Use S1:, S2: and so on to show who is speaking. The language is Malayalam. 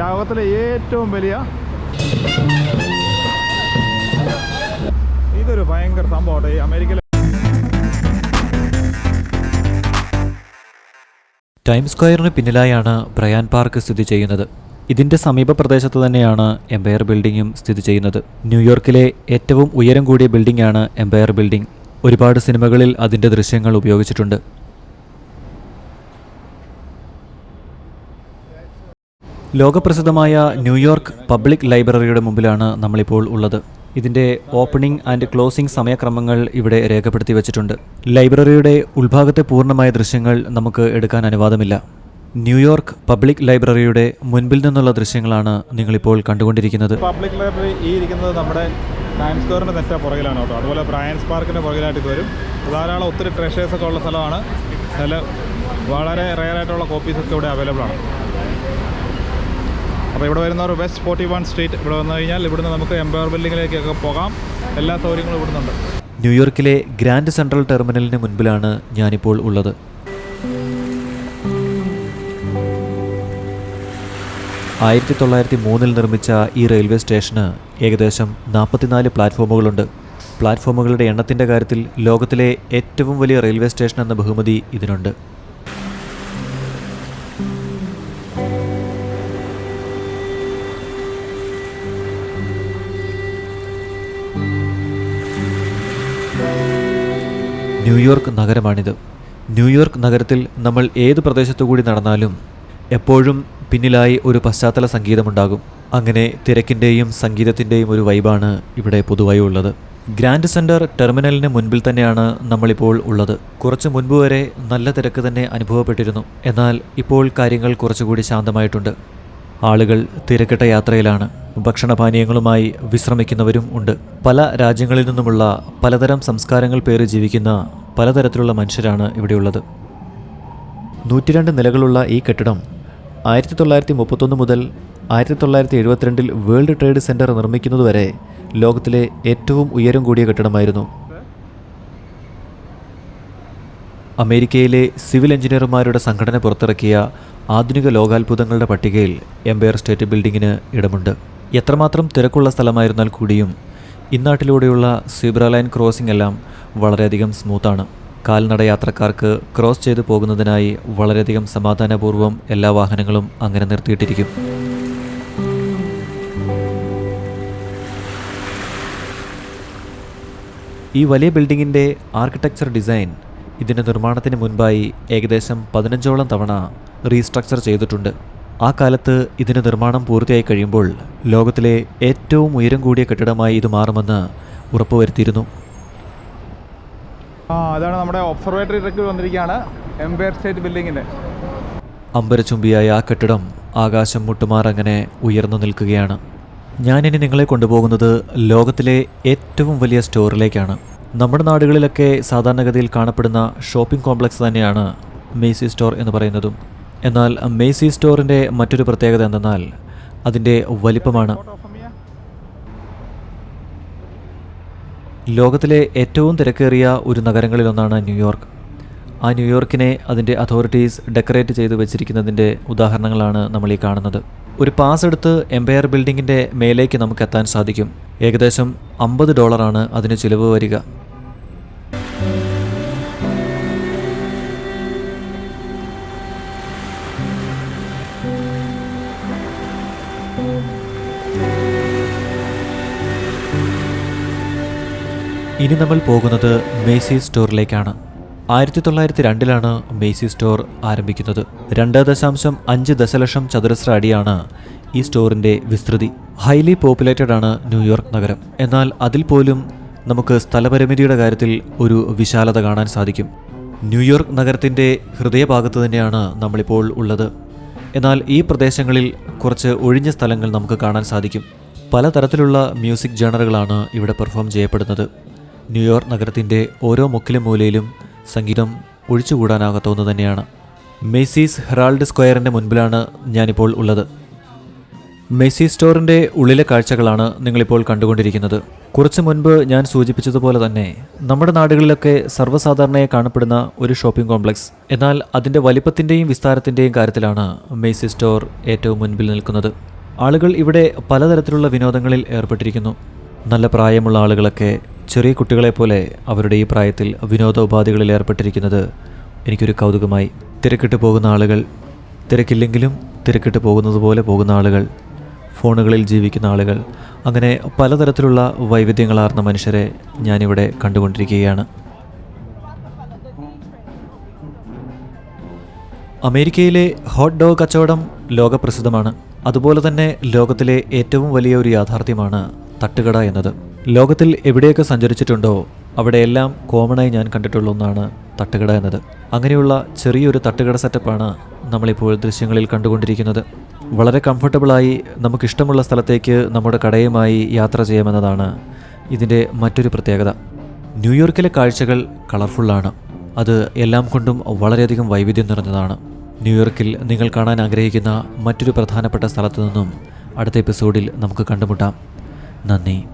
S1: ലോകത്തിലെ ഏറ്റവും വലിയ ഇതൊരു ഭയങ്കര സംഭവമാണ് ഈ അമേരിക്കയിലെ
S2: ടൈം സ്ക്വയറിന് പിന്നിലായാണ് ബ്രയാൻ പാർക്ക് സ്ഥിതി ചെയ്യുന്നത്. ഇതിന്റെ സമീപ പ്രദേശത്ത് തന്നെയാണ് എംപയർ ബിൽഡിങ്ങും സ്ഥിതി ചെയ്യുന്നത്. ന്യൂയോർക്കിലെ ഏറ്റവും ഉയരം കൂടിയ ബിൽഡിംഗാണ് എംപയർ ബിൽഡിംഗ്. ഒരുപാട് സിനിമകളിൽ അതിന്റെ ദൃശ്യങ്ങൾ ഉപയോഗിച്ചിട്ടുണ്ട്. ലോകപ്രസിദ്ധമായ ന്യൂയോർക്ക് പബ്ലിക് ലൈബ്രറിയുടെ മുമ്പിലാണ് നമ്മളിപ്പോൾ ഉള്ളത്. ഇതിന്റെ ഓപ്പണിംഗ് ആൻഡ് ക്ലോസിംഗ് സമയക്രമങ്ങൾ ഇവിടെ രേഖപ്പെടുത്തി വെച്ചിട്ടുണ്ട്. ലൈബ്രറിയുടെ ഉൾഭാഗത്തെ പൂർണമായ ദൃശ്യങ്ങൾ നമുക്ക് എടുക്കാൻ അനുവാദമില്ല. ന്യൂയോർക്ക് പബ്ലിക് ലൈബ്രറിയുടെ മുൻപിൽ നിന്നുള്ള ദൃശ്യങ്ങളാണ് നിങ്ങളിപ്പോൾ കണ്ടുകൊണ്ടിരിക്കുന്നത്.
S1: പബ്ലിക് ലൈബ്രറി ഈ ഇരിക്കുന്നത് നമ്മുടെ ടൈം സ്ക്വയറിന്റെ നെറ്റ പുറകിലാണ് കേട്ടോ. അതുപോലെ ബ്രയൻസ് പാർക്കിന്റെ പുറകിലായിട്ട് ഇത് വരും. ധാരാളം ഒത്തിരി ട്രഷേഴ്സൊക്കെ ഉള്ള സ്ഥലമാണ്. അതിൽ വളരെ റെയർ ആയിട്ടുള്ള കോപ്പീസ് ഇവിടെ അവൈലബിൾ ആണ്. അപ്പോൾ ഇവിടെ വരുന്നവർ വെസ്റ്റ് ഫോർട്ടി വൺ സ്ട്രീറ്റ് ഇവിടെ വന്നു കഴിഞ്ഞാൽ ഇവിടുന്ന് നമുക്ക് എംപയർ ബിൽഡിങ്ങിലേക്കൊക്കെ പോകാം. എല്ലാ സൗകര്യങ്ങളും ഇവിടുന്നുണ്ട്.
S2: ന്യൂയോർക്കിലെ ഗ്രാൻഡ് സെൻട്രൽ ടെർമിനലിന് മുൻപിലാണ് ഞാനിപ്പോൾ ഉള്ളത്. ആയിരത്തി തൊള്ളായിരത്തി മൂന്നിൽ നിർമ്മിച്ച ഈ റെയിൽവേ സ്റ്റേഷന് ഏകദേശം നാൽപ്പത്തിനാല് പ്ലാറ്റ്ഫോമുകളുണ്ട്. പ്ലാറ്റ്ഫോമുകളുടെ എണ്ണത്തിന്റെ കാര്യത്തിൽ ലോകത്തിലെ ഏറ്റവും വലിയ റെയിൽവേ സ്റ്റേഷൻ എന്ന ബഹുമതി ഇതിനുണ്ട്. ന്യൂയോർക്ക് നഗരമാണിത്. ന്യൂയോർക്ക് നഗരത്തിൽ നമ്മൾ ഏത് പ്രദേശത്തുകൂടി നടന്നാലും എപ്പോഴും പിന്നിലായി ഒരു പശ്ചാത്തല സംഗീതമുണ്ടാകും. അങ്ങനെ തിരക്കിന്റെയും സംഗീതത്തിന്റെയും ഒരു വൈബാണ് ഇവിടെ പൊതുവായി ഉള്ളത്. ഗ്രാൻഡ് സെന്റർ ടെർമിനലിന് മുൻപിൽ തന്നെയാണ് നമ്മളിപ്പോൾ ഉള്ളത്. കുറച്ച് മുൻപ് വരെ നല്ല തിരക്ക് തന്നെ അനുഭവപ്പെട്ടിരുന്നു. എന്നാൽ ഇപ്പോൾ കാര്യങ്ങൾ കുറച്ചുകൂടി ശാന്തമായിട്ടുണ്ട്. ആളുകൾ തിരക്കിട്ട യാത്രയിലാണ്. ഭക്ഷണപാനീയങ്ങളുമായി വിശ്രമിക്കുന്നവരും ഉണ്ട്. പല രാജ്യങ്ങളിൽ നിന്നുമുള്ള പലതരം സംസ്കാരങ്ങൾ പേര് ജീവിക്കുന്ന പലതരത്തിലുള്ള മനുഷ്യരാണ് ഇവിടെയുള്ളത്. നൂറ്റിരണ്ട് നിലകളുള്ള ഈ കെട്ടിടം ആയിരത്തി തൊള്ളായിരത്തി മുപ്പത്തൊന്ന് മുതൽ ആയിരത്തി തൊള്ളായിരത്തി എഴുപത്തിരണ്ടിൽ വേൾഡ് ട്രേഡ് സെന്റർ നിർമ്മിക്കുന്നതുവരെ ലോകത്തിലെ ഏറ്റവും ഉയരം കൂടിയ കെട്ടിടമായിരുന്നു. അമേരിക്കയിലെ സിവിൽ എഞ്ചിനീയർമാരുടെ സംഘടന പുറത്തിറക്കിയ ആധുനിക ലോകാത്ഭുതങ്ങളുടെ പട്ടികയിൽ എംപയർ സ്റ്റേറ്റ് ബിൽഡിങ്ങിന് ഇടമുണ്ട്. എത്രമാത്രം തിരക്കുള്ള സ്ഥലമായിരുന്നാൽ കൂടിയും ഇന്നാട്ടിലൂടെയുള്ള സീബ്ര ലൈൻ ക്രോസിംഗ് എല്ലാം വളരെയധികം സ്മൂത്താണ്. കാൽനട യാത്രക്കാർക്ക് ക്രോസ് ചെയ്തു പോകുന്നതിനായി വളരെയധികം സമാധാനപൂർവം എല്ലാ വാഹനങ്ങളും അങ്ങനെ നിർത്തിയിട്ടിരിക്കും. ഈ വലിയ ബിൽഡിങ്ങിന്റെ ആർക്കിടെക്ചർ ഡിസൈൻ ഇതിന്റെ നിർമ്മാണത്തിന് മുൻപായി ഏകദേശം പതിനഞ്ചോളം തവണ റീസ്ട്രക്ചർ ചെയ്തിട്ടുണ്ട്. ആ കാലത്ത് ഇതിന്റെ നിർമ്മാണം പൂർത്തിയായി കഴിയുമ്പോൾ ലോകത്തിലെ ഏറ്റവും ഉയരം കൂടിയ കെട്ടിടമായി ഇത് മാറുമെന്ന് ഉറപ്പുവരുത്തിയിരുന്നു.
S1: ആ അതാണ് നമ്മുടെ ഒബ്സർവേറ്ററി ട്രക്കിൽ വന്നിരിക്കുകയാണ് എംപയർ സ്റ്റേറ്റ് ബിൽഡിങ്ങിന്റെ
S2: അമ്പരചുംബിയായ ആ കെട്ടിടം ആകാശം മുട്ടുമാറങ്ങനെ ഉയർന്നു നിൽക്കുകയാണ്. ഞാനിനി നിങ്ങളെ കൊണ്ടുപോകുന്നത് ലോകത്തിലെ ഏറ്റവും വലിയ സ്റ്റോറിലേക്കാണ്. നമ്മുടെ നാടുകളിലൊക്കെ സാധാരണഗതിയിൽ കാണപ്പെടുന്ന ഷോപ്പിംഗ് കോംപ്ലക്സ് തന്നെയാണ് മേസി സ്റ്റോർ എന്ന് പറയുന്നതും. എന്നാൽ മേസി സ്റ്റോറിന്റെ മറ്റൊരു പ്രത്യേകത എന്തെന്നാൽ അതിന്റെ വലിപ്പമാണ്. ലോകത്തിലെ ഏറ്റവും തിരക്കേറിയ ഒരു നഗരങ്ങളിലൊന്നാണ് ന്യൂയോർക്ക്. ആ ന്യൂയോർക്കിനെ അതിന്റെ അതോറിറ്റീസ് ഡെക്കറേറ്റ് ചെയ്ത് വെച്ചിരിക്കുന്നതിന്റെ ഉദാഹരണങ്ങളാണ് നമ്മൾ ഈ കാണുന്നത്. ഒരു പാസ് എടുത്ത് എംപയർ ബിൽഡിങ്ങിന്റെ മേലേക്ക് നമുക്ക് എത്താൻ സാധിക്കും. ഏകദേശം അമ്പത് ഡോളറാണ് അതിന് ചിലവ് വരിക. ഇനി നമ്മൾ പോകുന്നത് മേസി സ്റ്റോറിലേക്കാണ്. ആയിരത്തി തൊള്ളായിരത്തി രണ്ടിലാണ് മേസി സ്റ്റോർ ആരംഭിക്കുന്നത്. രണ്ട് ദശാംശം അഞ്ച് ദശലക്ഷം ചതുരശ്ര അടിയാണ് ഈ സ്റ്റോറിന്റെ വിസ്തൃതി. ഹൈലി പോപ്പുലേറ്റഡ് ആണ് ന്യൂയോർക്ക് നഗരം. എന്നാൽ അതിൽ പോലും നമുക്ക് സ്ഥലപരിമിതിയുടെ കാര്യത്തിൽ ഒരു വിശാലത കാണാൻ സാധിക്കും. ന്യൂയോർക്ക് നഗരത്തിന്റെ ഹൃദയഭാഗത്ത് തന്നെയാണ് നമ്മളിപ്പോൾ ഉള്ളത്. എന്നാൽ ഈ പ്രദേശങ്ങളിൽ കുറച്ച് ഒഴിഞ്ഞ സ്ഥലങ്ങൾ നമുക്ക് കാണാൻ സാധിക്കും. പലതരത്തിലുള്ള മ്യൂസിക് ജേണറുകളാണ് ഇവിടെ പെർഫോം ചെയ്യപ്പെടുന്നത്. ന്യൂയോർക്ക് നഗരത്തിന്റെ ഓരോ മുക്കിലും മൂലയിലും സംഗീതം ഒഴിച്ചുകൂടാനാകാത്ത ഒന്ന് തന്നെയാണ്. മെയ്സീസ് ഹെറാൾഡ് സ്ക്വയറിന്റെ മുൻപിലാണ് ഞാനിപ്പോൾ ഉള്ളത്. മെസ്സി സ്റ്റോറിന്റെ ഉള്ളിലെ കാഴ്ചകളാണ് നിങ്ങളിപ്പോൾ കണ്ടുകൊണ്ടിരിക്കുന്നത്. കുറച്ച് മുൻപ് ഞാൻ സൂചിപ്പിച്ചതുപോലെ തന്നെ നമ്മുടെ നാടുകളിലൊക്കെ സർവസാധാരണയായി കാണപ്പെടുന്ന ഒരു ഷോപ്പിംഗ് കോംപ്ലക്സ്. എന്നാൽ അതിന്റെ വലിപ്പത്തിന്റെയും വിസ്താരത്തിന്റെയും കാര്യത്തിലാണ് മെസ്സി സ്റ്റോർ ഏറ്റവും മുൻപിൽ നിൽക്കുന്നത്. ആളുകൾ ഇവിടെ പലതരത്തിലുള്ള വിനോദങ്ങളിൽ ഏർപ്പെട്ടിരിക്കുന്നു. നല്ല പ്രായമുള്ള ആളുകളൊക്കെ ചെറിയ കുട്ടികളെപ്പോലെ അവരുടെ ഈ പ്രായത്തിൽ വിനോദോപാധികളിൽ ഏർപ്പെട്ടിരിക്കുന്നത് എനിക്കൊരു കൗതുകമായി. തിരക്കിട്ട് പോകുന്ന ആളുകൾ തിരക്കില്ലെങ്കിലും തിരക്കിട്ട് പോകുന്നത് പോലെ പോകുന്ന ആളുകൾ ഫോണുകളിൽ ജീവിക്കുന്ന ആളുകൾ അങ്ങനെ പലതരത്തിലുള്ള വൈവിധ്യങ്ങളാർന്ന മനുഷ്യരെ ഞാനിവിടെ കണ്ടുകൊണ്ടിരിക്കുകയാണ്. അമേരിക്കയിലെ ഹോട്ട് ഡോഗ് കച്ചവടം ലോകപ്രസിദ്ധമാണ്. അതുപോലെ തന്നെ ലോകത്തിലെ ഏറ്റവും വലിയ ഒരു യാഥാർത്ഥ്യമാണ് തട്ടുകട എന്നത്. ലോകത്തിൽ എവിടെയൊക്കെ സഞ്ചരിച്ചിട്ടുണ്ടോ അവിടെയെല്ലാം കോമണായി ഞാൻ കണ്ടിട്ടുള്ള ഒന്നാണ് തട്ടുകട എന്നത്. അങ്ങനെയുള്ള ചെറിയൊരു തട്ടുകട സെറ്റപ്പാണ് നമ്മളിപ്പോൾ ദൃശ്യങ്ങളിൽ കണ്ടുകൊണ്ടിരിക്കുന്നത്. വളരെ കംഫർട്ടബിളായി നമുക്കിഷ്ടമുള്ള സ്ഥലത്തേക്ക് നമ്മുടെ കടയുമായി യാത്ര ചെയ്യാമെന്നതാണ് ഇതിന്റെ മറ്റൊരു പ്രത്യേകത. ന്യൂയോർക്കിലെ കാഴ്ചകൾ കളർഫുള്ളാണ് അത് എല്ലാം കൊണ്ടും വളരെയധികം വൈവിധ്യം നിറഞ്ഞതാണ്. ന്യൂയോർക്കിൽ നിങ്ങൾ കാണാൻ ആഗ്രഹിക്കുന്ന മറ്റൊരു പ്രധാനപ്പെട്ട സ്ഥലത്തു നിന്നും അടുത്ത എപ്പിസോഡിൽ നമുക്ക് കണ്ടുമുട്ടാം. നന്ദി.